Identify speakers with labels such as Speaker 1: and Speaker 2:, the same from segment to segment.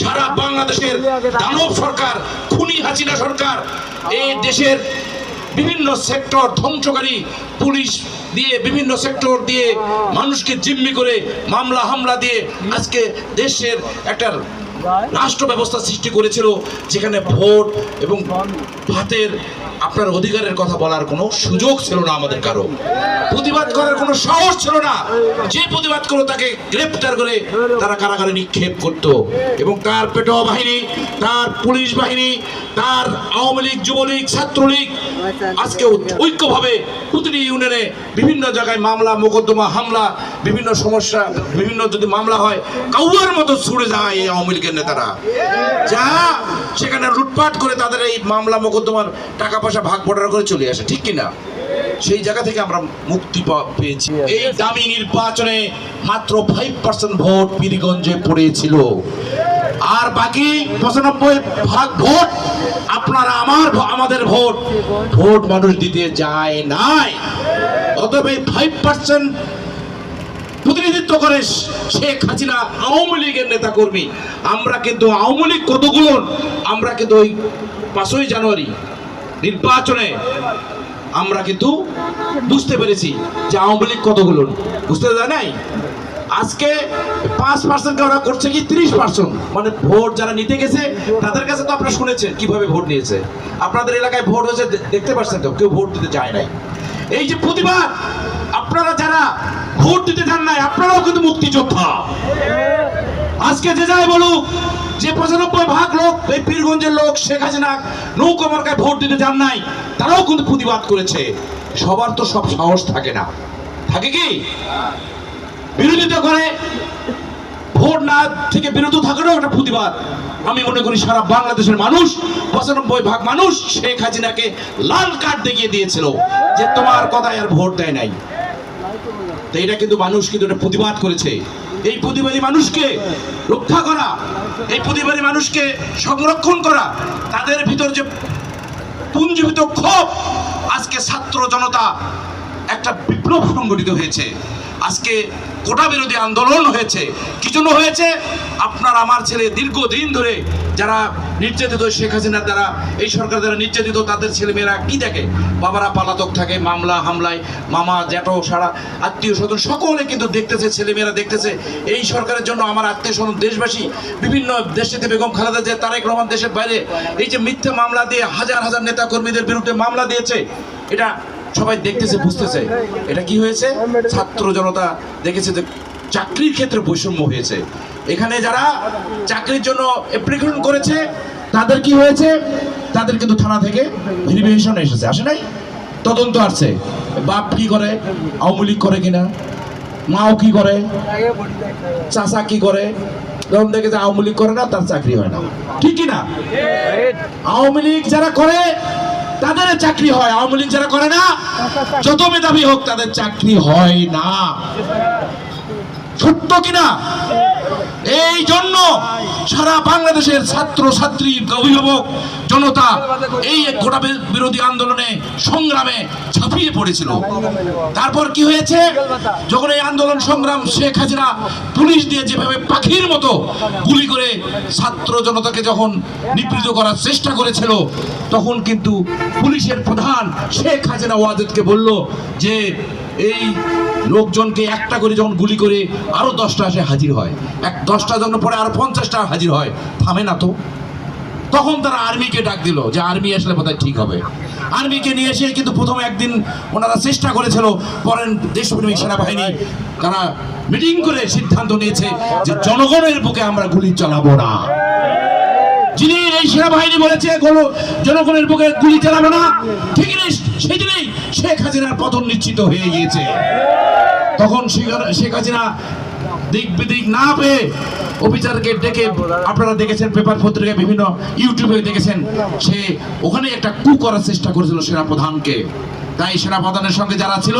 Speaker 1: সারা বাংলাদেশের দানব সরকার, খুনি হাসিনা সরকার, এই দেশের বিভিন্ন সেক্টর ধ্বংসকারী পুলিশ দিয়ে বিভিন্ন সেক্টর দিয়ে মানুষকে জিম্মি করে মামলা, হামলা দিয়ে আজকে দেশের একটা রাষ্ট্র ব্যবস্থা সৃষ্টি করেছিল যেখানে ভোট এবং ভাতের আপনার অধিকারের কথা বলার কোনো সুযোগ ছিল না আমাদের কারও। প্রতিবাদ করার কোনো সাহস ছিল না। যে প্রতিবাদ করল তাকে গ্রেপ্তার করে তারা কারাগারে নিক্ষেপ করত এবং তার পেটোয়া বাহিনী তার পুলিশ বাহিনী, তার আওয়ামী লীগ, যুবলীগ, ছাত্রলীগ আজকে ঐক্যভাবে প্রতিটি ইউনিয়নে বিভিন্ন জায়গায় মামলা, মোকদ্দমা, হামলা বিভিন্ন সমস্যা, বিভিন্ন যদি মামলা হয়, কাউয়ার মতো ছুড়ে যায় এই আওয়ামী লীগের নেতারা। যা সেখানে লুটপাট করে তাদের এই মামলা মোকদ্দমার টাকা পয়সা ভাগ বটারা করে চলে আসে, ঠিক কিনা? সেই জায়গা থেকে আমরা মুক্তি পেয়েছি। এই দামি নির্বাচনে মাত্র ফাইভ পার্সেন্ট ভোট পীরগঞ্জে পড়েছিল। আর বাকি পঁচানব্বই ভাগ ভোট আপনারা আমার আমাদের ভোট। ভোট মানুষ দিতে যায় নাই। অতএব এই ফাইভ পার্সেন্ট প্রতিনিধিত্ব করে শেখ হাসিনা আওয়ামী লীগের নেতা কর্মী আমরা কিন্তু আওয়ামী লীগ কতগুলো? আমরা কিন্তু ওই পাঁচই জানুয়ারি নির্বাচনে আমরা কিন্তু বুঝতে পেরেছি যে আওয়ামী লীগ কতগুলো। বুঝতে দেয় নাই? আজকে পাঁচ পার্সেন্ট ওরা করছে কি তিরিশ পার্সেন্ট মানে ভোট যারা নিতে গেছে, তাদের কাছে তো আপনারা শুনেছেন কীভাবে ভোট নিয়েছে। আপনাদের এলাকায় ভোট হয়েছে দেখতে পাচ্ছেন তো, কেউ ভোট দিতে যায় নাই। এই যে প্রতিবাদ, আপনারা যারা দিতে যান নাই, আপনারাও কিন্তু মুক্তিযোদ্ধা। আজকে যে যাই বলুক, যে পঁচানব্বই ভাগ লোক, এই পীরগঞ্জের লোক, শেখ হাসিনা নৌকা মার্কায় ভোট দিতে যান নাই, তারাও কিন্তু প্রতিবাদ করেছে। সবার তো সব সাহস থাকে না। থাকে কি? বিরোধিতা করে, ভোট না থেকে বিরত থাকারও একটা প্রতিবাদ। আমি মনে করি সারা বাংলাদেশের মানুষ, পঁচানব্বই ভাগ মানুষ শেখ হাসিনাকে লাল কার্ড দেখিয়ে দিয়েছিল যে তোমার কথায় আর ভোট দেয় নাই। এটা কিন্তু মানুষ কিন্তু এটা প্রতিবাদ করেছে। এই প্রতিবাদী মানুষকে রক্ষা করা, এই প্রতিবাদী মানুষকে সংরক্ষণ করা, তাদের ভিতর যে পুঞ্জীবিত ক্ষোভ, আজকে ছাত্র জনতা একটা বিপ্লব সংগঠিত হয়েছে। আজকে কোটা বিরোধী আন্দোলন হয়েছে। কি জন্য হয়েছে? আপনার আমার ছেলে দীর্ঘদিন ধরে যারা নির্যাতিত শেখ হাসিনার দ্বারা এই সরকার দ্বারা নির্যাতিত, তাদের ছেলেমেয়েরা কি দেখে? বাবারা পালাতক থাকে, মামলা হামলায়, মামা জ্যাঠো, সারা আত্মীয় স্বজন সকলে কিন্তু দেখতেছে, ছেলেমেয়েরা দেখতেছে। এই সরকারের জন্য আমার আত্মীয় স্বজন দেশবাসী, বিভিন্ন দেশেতে বেগম খালেদা যে তারেক রহমান দেশের বাইরে, এই যে মিথ্যে মামলা দিয়ে হাজার হাজার নেতা কর্মীদের বিরুদ্ধে মামলা দিয়েছে, এটা সবাই দেখতেছে, বুঝতেছে। এটা কি হয়েছে? ছাত্র জনতা দেখেছে যে চাকরির ক্ষেত্রে বৈষম্য হয়েছে। এখানে যারা চাকরির জন্য অ্যাপ্লিকেশন করেছে, তাদের কি হয়েছে? তাদের কিন্তু থানা থেকে ভেরিফিকেশন এসেছে। আসে নাই? তদন্ত আসছে। বাপ কি করে? আওয়ামী লীগ করে কিনা? মাও কি করে? চাচা কি করে? যখন দেখে যে আওয়ামী লীগ করে না, তার চাকরি হয় না। ঠিক কি না আওয়ামী লীগ যারা করে তাদের চাকরি হয়, আওয়ামী লীগ যারা করে না, যত মেধাবী হোক তাদের চাকরি হয় না। সত্য কিনা? এই জন্য সারা বাংলাদেশের ছাত্র ছাত্রী, অভিভাবক, জনতা এই বি- বিরোধী আন্দোলনে, সংগ্রামে ঝাঁপিয়ে পড়েছিল। তারপর কি হয়েছে? যখন এই আন্দোলন সংগ্রাম শেখ হাসিনা পুলিশ দিয়ে যেভাবে পাখির মতো গুলি করে ছাত্র জনতাকে যখন নিবৃত করার চেষ্টা করেছিল, তখন কিন্তু পুলিশের প্রধান শেখ হাসিনা ওয়াজেদকে বলল যে, এই লোকজনকে একটা করে যখন গুলি করে আরও দশটা আসে হাজির হয়। এক দশটা জন পরে আরও পঞ্চাশটা হাজির হয়। থামে না তো। তখন তারা আর্মিকে ডাক দিল যে আর্মি আসলে বোধহয় ঠিক হবে। আর্মিকে নিয়ে এসে কিন্তু প্রথম একদিন ওনারা চেষ্টা করেছিল পরেন দেশপ্রেমিক সেনাবাহিনী তারা মিটিং করে সিদ্ধান্ত নিয়েছে যে জনগণের বুকে আমরা গুলি চালাবো না। যিনি এই সেনাবাহিনী বলেছে জনগণের বুকে গুলি চালাবো না। ঠিক সেদিনই শেখ হাসিনার পতন নিশ্চিত হয়ে গিয়েছে। তখন শেখ হাসিনা দিক বিদিক না পেয়ে অফিসারকে ডেকে আপনারা দেখেছেন, পেপার পত্রিকায় বিভিন্ন ইউটিউবে দেখেছেন, সে ওখানে একটা কু করার চেষ্টা করেছিল সেনাপ্রধানকে। তাই সেনাপ্রধানের সঙ্গে যারা ছিল,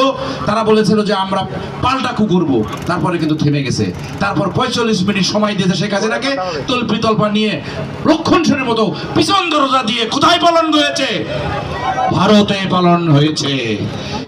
Speaker 1: তারা বলেছিল যে আমরা পাল্টা কু করব। তারপরে কিন্তু থেমে গেছে। তারপর পঁয়তাল্লিশ মিনিট সময় দিয়েছে শেখ হাসিনাকে, তল্পি তল্পা নিয়ে রক্ষণসেনের মতো পিছন দরজা দিয়ে কোথায় পালন হয়েছে? ভারতে পালন হয়েছে।